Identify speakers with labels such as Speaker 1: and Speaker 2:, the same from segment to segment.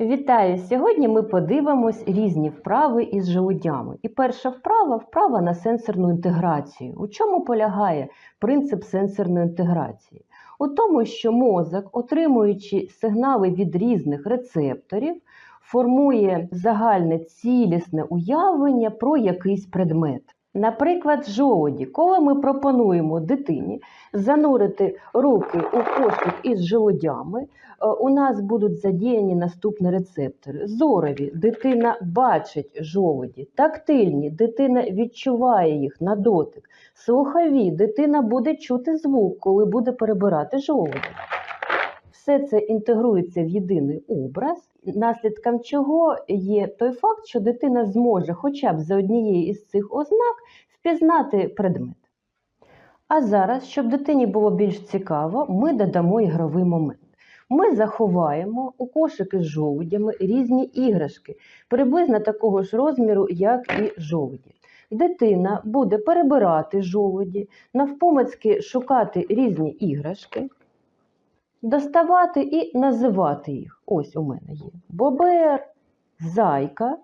Speaker 1: Вітаю! Сьогодні ми подивимось різні вправи із желудями. І перша вправа вправа на сенсорну інтеграцію. У чому полягає принцип сенсорної інтеграції? У тому, що мозок, отримуючи сигнали від різних рецепторів, формує загальне цілісне уявлення про якийсь предмет. Наприклад, жолоді, коли ми пропонуємо дитині занурити руки у кошик із желудями, е, у нас будуть задіяні наступні рецептори. Зорові. Дитина бачить жолоді, тактильні. Дитина відчуває їх на дотик, слухові. Дитина буде чути звук, коли буде перебирати жолоді. Все це інтегрується в єдиний образ, наслідком чого є той факт, що дитина зможе хоча б за однією із цих ознак впізнати предмет. А зараз, щоб дитині було більш цікаво, ми додамо ігровий момент. Ми заховаємо у кошики з жолудями різні іграшки, приблизно такого ж розміру, як і жолуді. Дитина буде перебирати жолуді, навпомацьки шукати різні іграшки, доставати і називати їх. Ось у мене є бобер, зайка,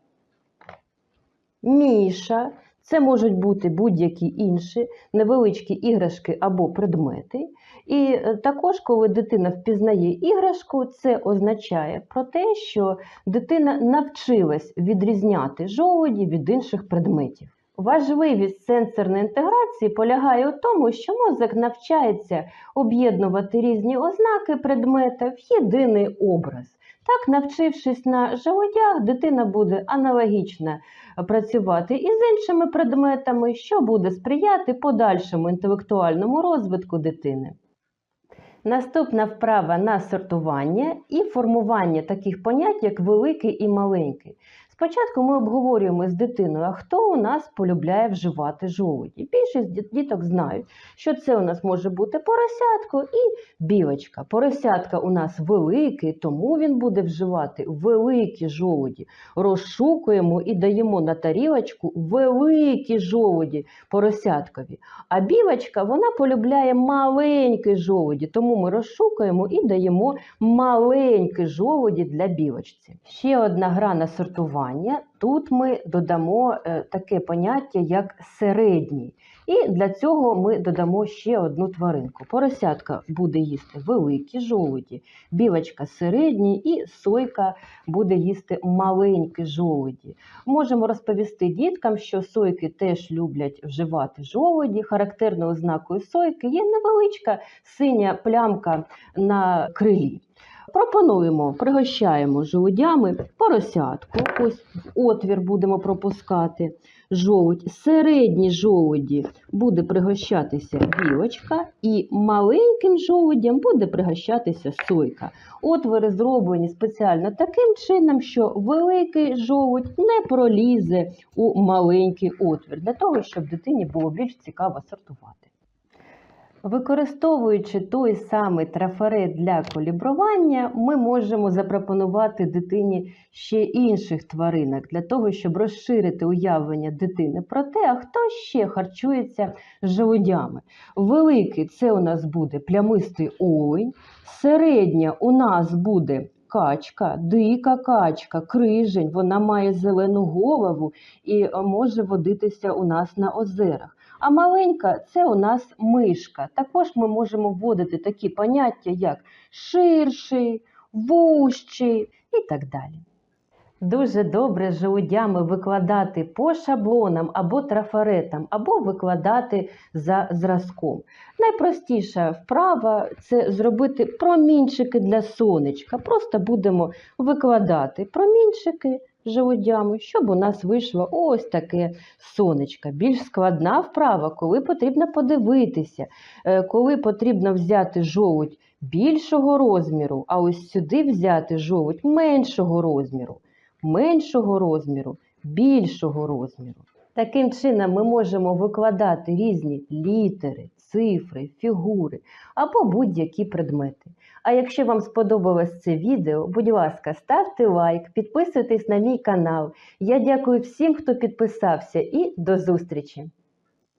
Speaker 1: міша. Це можуть бути будь-які інші невеличкі іграшки або предмети. І е, також, коли дитина впізнає іграшку, це означає про те, що дитина навчилась відрізняти жолуді від інших предметів. Важливість сенсорної інтеграції полягає у тому, що мозок навчається об'єднувати різні ознаки предмета в єдиний образ. Так, навчившись на желудях, дитина буде аналогічно працювати із іншими предметами, що буде сприяти подальшому інтелектуальному розвитку дитини. Наступна вправа на сортування і формування таких понять, як великий і маленький. Спочатку ми обговорюємо з дитиною, а хто у нас полюбляє вживати жолуді. Більшість діток знають, що це у нас може бути поросятко і білочка. Поросятка у нас великий, тому він буде вживати великі жолуді. Розшукуємо і даємо на тарілочку великі жолуді поросяткові. А білочка вона полюбляє маленькі жолуді, тому ми розшукуємо і даємо маленькі жолуді для білочці. Ще одна гра на сортування. Тут ми додамо е, таке поняття, як середній. І для цього ми додамо ще одну тваринку. Поросятка буде їсти великі жолуді, білочка середні і сойка буде їсти маленькі жолуді. Можемо розповісти діткам, що сойки теж люблять вживати жолуді. Характерною ознакою сойки є невеличка синя плямка на крилі. Пропонуємо, пригощаємо жолудями поросятку. Ось отвір будемо пропускати жолудь. Середні жолуді буде пригощатися білочка, і маленьким жолудям буде пригощатися сойка. Отвори зроблені спеціально таким чином, що великий жолудь не пролізе у маленький отвір, для того, щоб дитині було більш цікаво сортувати. Використовуючи той самий трафарет для калібрування, ми можемо запропонувати дитині ще інших тваринок для того, щоб розширити уявлення дитини про те, а хто ще харчується живодями. Великий це у нас буде плямистий олень, середня у нас буде качка, дика качка, крижень, вона має зелену голову і може водитися у нас на озерах. А маленька це у нас мишка. Також ми можемо вводити такі поняття, як ширший, вущий і так далі. Дуже добре желудями викладати по шаблонам або трафаретам, або викладати за зразком. Найпростіша вправа це зробити промінчики для сонечка. Просто будемо викладати промінчики желудями, щоб у нас вийшло ось таке сонечко. Більш складна вправа, коли потрібно подивитися, е, коли потрібно взяти жолудь більшого розміру, а ось сюди взяти жолудь меншого розміру меншого розміру, більшого розміру. Таким чином, ми можемо викладати різні літери, цифри, фігури або будь-які предмети. А якщо вам сподобалось це відео, будь ласка, ставте лайк, підписуйтесь на мій канал. Я дякую всім, хто підписався, і до зустрічі!